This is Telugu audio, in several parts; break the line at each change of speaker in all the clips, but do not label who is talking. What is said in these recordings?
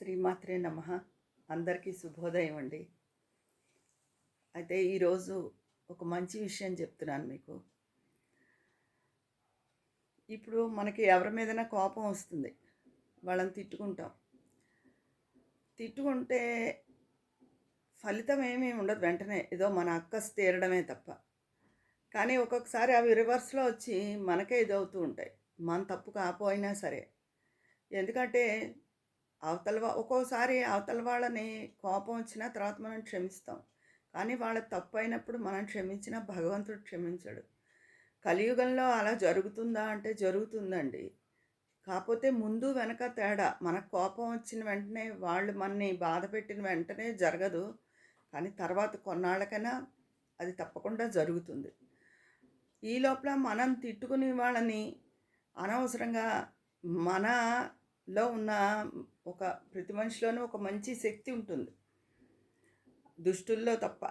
శ్రీమాత్రే నమ. అందరికీ శుభోదయం అండి. అయితే ఈరోజు ఒక మంచి విషయం చెప్తున్నాను మీకు. ఇప్పుడు మనకి ఎవరి మీదైనా కోపం వస్తుంది. వాళ్ళని తిట్టుకుంటాం. తిట్టుకుంటే ఫలితం ఏమీ ఉండదు వెంటనే. ఏదో మన అక్కస్ తీరడమే తప్ప. కానీ ఒక్కొక్కసారి అవి రివర్స్లో వచ్చి మనకే ఇదవుతూ ఉంటాయి. మన తప్పు కాకపోయినా సరే. ఎందుకంటే అవతల ఒక్కోసారి అవతల వాళ్ళని కోపం వచ్చిన తర్వాత మనం క్షమిస్తాం. కానీ వాళ్ళ తప్పు అయినప్పుడు మనం క్షమించిన భగవంతుడు క్షమించడు. కలియుగంలో అలా జరుగుతుందా అంటే జరుగుతుందండి. కాకపోతే ముందు వెనక తేడా మనకు కోపం వచ్చిన వెంటనే వాళ్ళు మనని బాధ పెట్టిన వెంటనే జరగదు. కానీ తర్వాత కొన్నాళ్ళకైనా అది తప్పకుండా జరుగుతుంది. ఈ లోపల మనం తిట్టుకుని వాళ్ళని అనవసరంగా మనలో ఉన్న ఒక ప్రతి మనిషిలోనూ ఒక మంచి శక్తి ఉంటుంది. దుష్టుల్లో తప్ప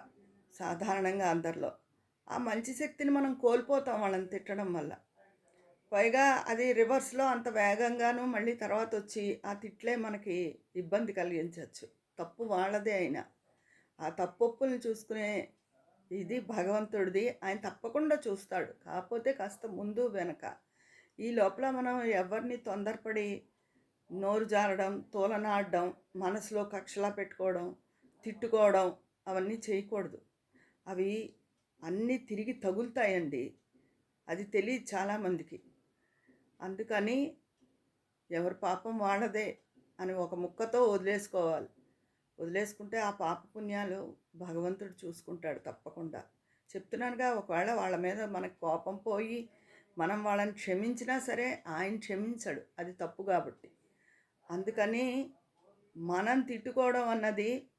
సాధారణంగా అందరిలో. ఆ మంచి శక్తిని మనం కోల్పోతాం వాళ్ళని తిట్టడం వల్ల. పైగా అది రివర్స్లో అంత వేగంగాను మళ్ళీ తర్వాత వచ్చి ఆ తిట్లే మనకి ఇబ్బంది కలిగించవచ్చు తప్పు వాళ్ళదే అయినా. ఆ తప్పొప్పుల్ని చూసుకునే ఇది భగవంతుడిది. ఆయన తప్పకుండా చూస్తాడు. కాకపోతే కాస్త ముందు వెనక. ఈ లోపల మనం ఎవరిని తొందరపడి నోరు జారడం తోలనాడడం మనసులో కక్షలా పెట్టుకోవడం తిట్టుకోవడం అవన్నీ చేయకూడదు. అవి అన్నీ తిరిగి తగులుతాయండి. అది తెలియదు చాలామందికి అందుకని ఎవరి పాపం వాళ్ళదే అని ఒక ముక్కతో వదిలేసుకోవాలి. వదిలేసుకుంటే ఆ పాప పుణ్యాలు భగవంతుడు చూసుకుంటాడు తప్పకుండా. చెప్తున్నానుగా ఒకవేళ వాళ్ళ మీద మనకు కోపం పోయి మనం వాళ్ళని క్షమించినా సరే ఆయన క్షమించడు. అది తప్పు కాబట్టి. అందుకని మనం తిట్టుకోవడం అన్నది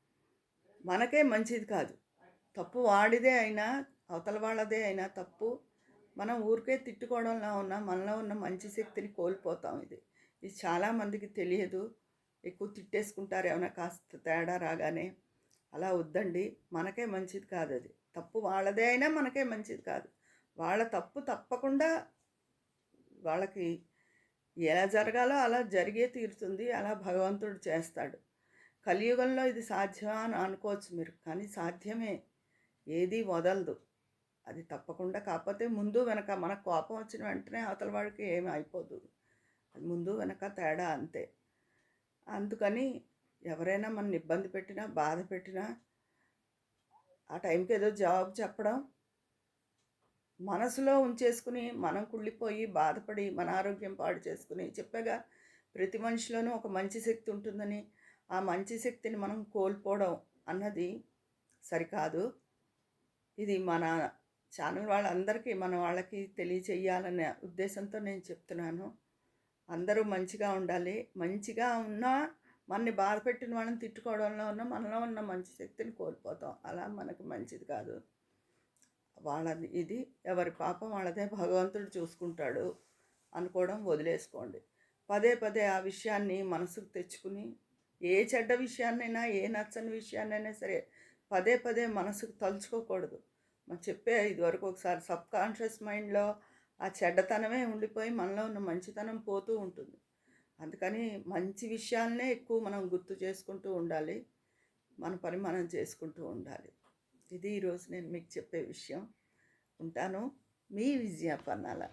మనకే మంచిది కాదు. తప్పు వాడిదే అయినా అవతల వాళ్ళదే అయినా తప్పు. మనం ఊరికే తిట్టుకోవడంలో ఉన్న మనలో ఉన్న మంచి శక్తిని కోల్పోతాం ఇది. ఇది చాలామందికి తెలియదు. ఎక్కువ తిట్టేసుకుంటారు ఏమైనా కాస్త తేడా రాగానే. అలా వద్దండి. మనకే మంచిది కాదు అది. తప్పు వాళ్ళదే అయినా మనకే మంచిది కాదు. వాళ్ళ తప్పు తప్పకుండా వాళ్ళకి ఎలా జరగాలో అలా జరిగే తీరుతుంది అలా భగవంతుడు చేస్తాడు. కలియుగంలో ఇది సాధ్యమా అని అనుకోవచ్చు మీరు కానీ సాధ్యమే. ఏది వదలదు. అది తప్పకుండా కాకపోతే ముందు వెనక మనకు కోపం వచ్చిన వెంటనే అవతల వాడికి ఏమి అయిపోదు. అది ముందు వెనక తేడా అంతే. అందుకని ఎవరైనా మన ఇబ్బంది పెట్టినా బాధ పెట్టినా ఆ టైంకి ఏదో జవాబు చెప్పడం మనసులో ఉంచేసుకుని మనం కుళ్ళిపోయి బాధపడి మన ఆరోగ్యం పాడు చేసుకుని చెప్పగా ప్రతి మనిషిలోనూ ఒక మంచి శక్తి ఉంటుందని. ఆ మంచి శక్తిని మనం కోల్పోవడం అన్నది సరికాదు. ఇది మన ఛానల్ వాళ్ళందరికీ మన వాళ్ళకి తెలియచేయాలనే ఉద్దేశంతో నేను చెప్తున్నాను. అందరూ మంచిగా ఉండాలి. మంచిగా ఉన్నా మనని బాధపెట్టిన వాళ్ళని తిట్టుకోవడంలో ఉన్న మనలో ఉన్న మంచి శక్తిని కోల్పోతాం. అలా మనకు మంచిది కాదు. వాళ్ళది ఇది ఎవరి పాపం వాళ్ళదే భగవంతుడు చూసుకుంటాడు అనుకోవడం వదిలేసుకోండి. పదే పదే ఆ విషయాన్ని మనసుకు తెచ్చుకుని ఏ చెడ్డ విషయాన్నైనా ఏ నచ్చని విషయాన్నైనా సరే పదే పదే మనసుకు తలుచుకోకూడదు. మనం చెప్పే ఇదివరకు ఒకసారి సబ్ కాన్షియస్ మైండ్లో ఆ చెడ్డతనమే ఉండిపోయి మనలో ఉన్న మంచితనం పోతూ ఉంటుంది. అందుకని మంచి విషయాలనే ఎక్కువ మనం గుర్తు చేసుకుంటూ ఉండాలి. మన పని మనం చేసుకుంటూ ఉండాలి. ఇది ఈరోజు నేను మీకు చెప్పే విషయం. ఉంటాను. మీ విజయ పన్నాల